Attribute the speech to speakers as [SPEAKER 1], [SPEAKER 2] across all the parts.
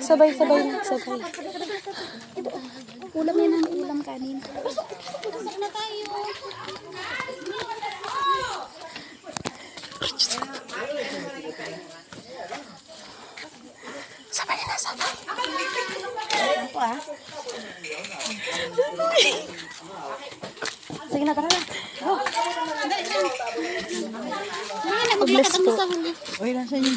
[SPEAKER 1] Sabay, sabay na, sabay.
[SPEAKER 2] Ulam yan ang ulam kanin.
[SPEAKER 1] Sabay na, sabay.
[SPEAKER 2] Sige na, tara na.
[SPEAKER 1] Pag-bless po.
[SPEAKER 3] Uy, nasa yung?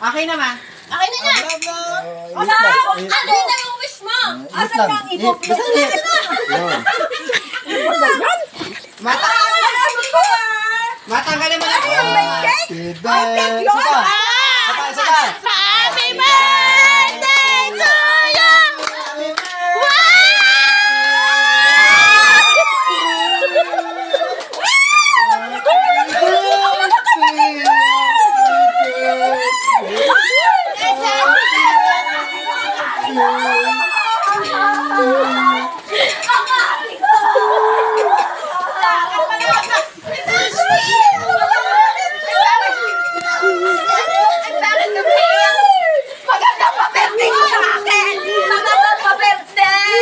[SPEAKER 3] Okay naman.
[SPEAKER 4] Akin na niya! Wala! Ano yung nag-wish mo? Asan lang ibo?
[SPEAKER 3] Mata Matanggal naman ako.
[SPEAKER 5] Happy birthday! Isa pa! Isa pa, isa pa!
[SPEAKER 1] Happy birthday to you!
[SPEAKER 4] Magandang pa-birthday ko sa akin! Magandang pa-birthday!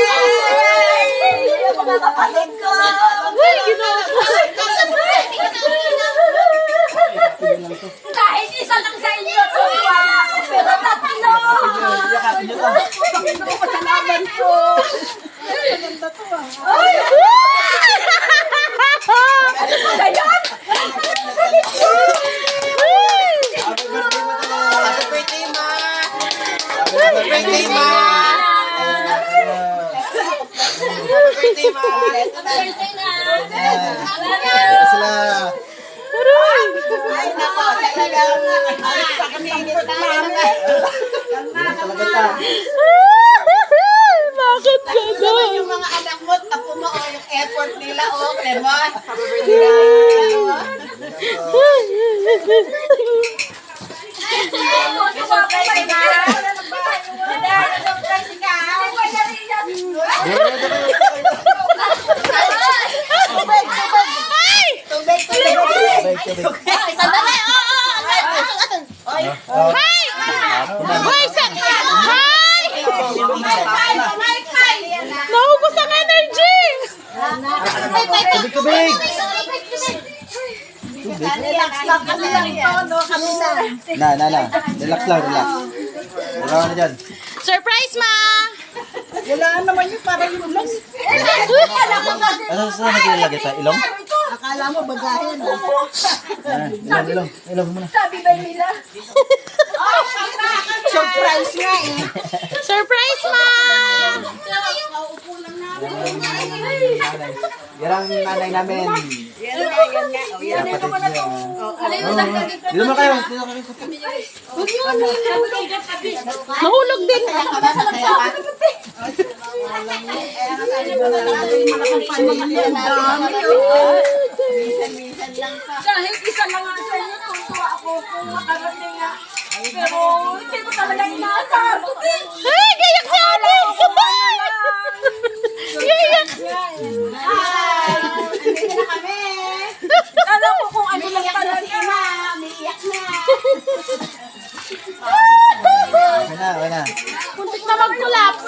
[SPEAKER 4] Mga kapatid ko! Ay, Kahit isa lang sa inyo, tuwa ako. Pero tatlo!
[SPEAKER 5] Yakapin niyo to.
[SPEAKER 4] Pasalamat po!
[SPEAKER 3] Happy birthday, ma! Happy birthday, ma! Happy birthday, ma!
[SPEAKER 4] Birthday na!
[SPEAKER 5] Sila.
[SPEAKER 3] Ay, nako, talagang sa kami.
[SPEAKER 5] Talaga ta.
[SPEAKER 1] Bakit gano'n?
[SPEAKER 3] yung mga anak mo, tapo mo, oh, yung effort nila, oh, Clemon. Happy birthday, oh.
[SPEAKER 4] Surprise ka!
[SPEAKER 3] Tubig, tubig, tubig.
[SPEAKER 4] Sandali! Oo!
[SPEAKER 5] Oh,
[SPEAKER 1] Hi! Hoy, sa... Hi! Naubos ang energy!
[SPEAKER 5] Tubig, tubig!
[SPEAKER 3] Relax lang no? Kami na.
[SPEAKER 5] Na, na, na. Relax lang, relax. Wala ka na dyan.
[SPEAKER 1] Surprise, ma!
[SPEAKER 3] Wala naman yung parang yung lang.
[SPEAKER 5] Ano saan naglalagay tayo? Ilong?
[SPEAKER 3] Akala mo bagahin.
[SPEAKER 5] Ah, ilong, ilong. Ilong muna.
[SPEAKER 3] Surprise nga eh.
[SPEAKER 1] Surprise, ma!
[SPEAKER 5] Yan ang nanay namin.
[SPEAKER 3] Yan nga, yan nga. Oh, yan.
[SPEAKER 5] Kapatid niya. Dito mo kayo. Dito kayo.
[SPEAKER 1] Nahulog din.
[SPEAKER 4] Kahit isa lang ang sa inyo, tutuwa ako kung makarating nga. Pero hindi ko talaga inaasahan.
[SPEAKER 1] Ay, gayak si ate! Gayak!
[SPEAKER 3] Andito na kami.
[SPEAKER 4] Alam ko kung ano lang
[SPEAKER 3] Iyak na
[SPEAKER 4] talaga.
[SPEAKER 3] si Ima. Umiiyak na.
[SPEAKER 5] Na.
[SPEAKER 1] Muntik na mag-collapse.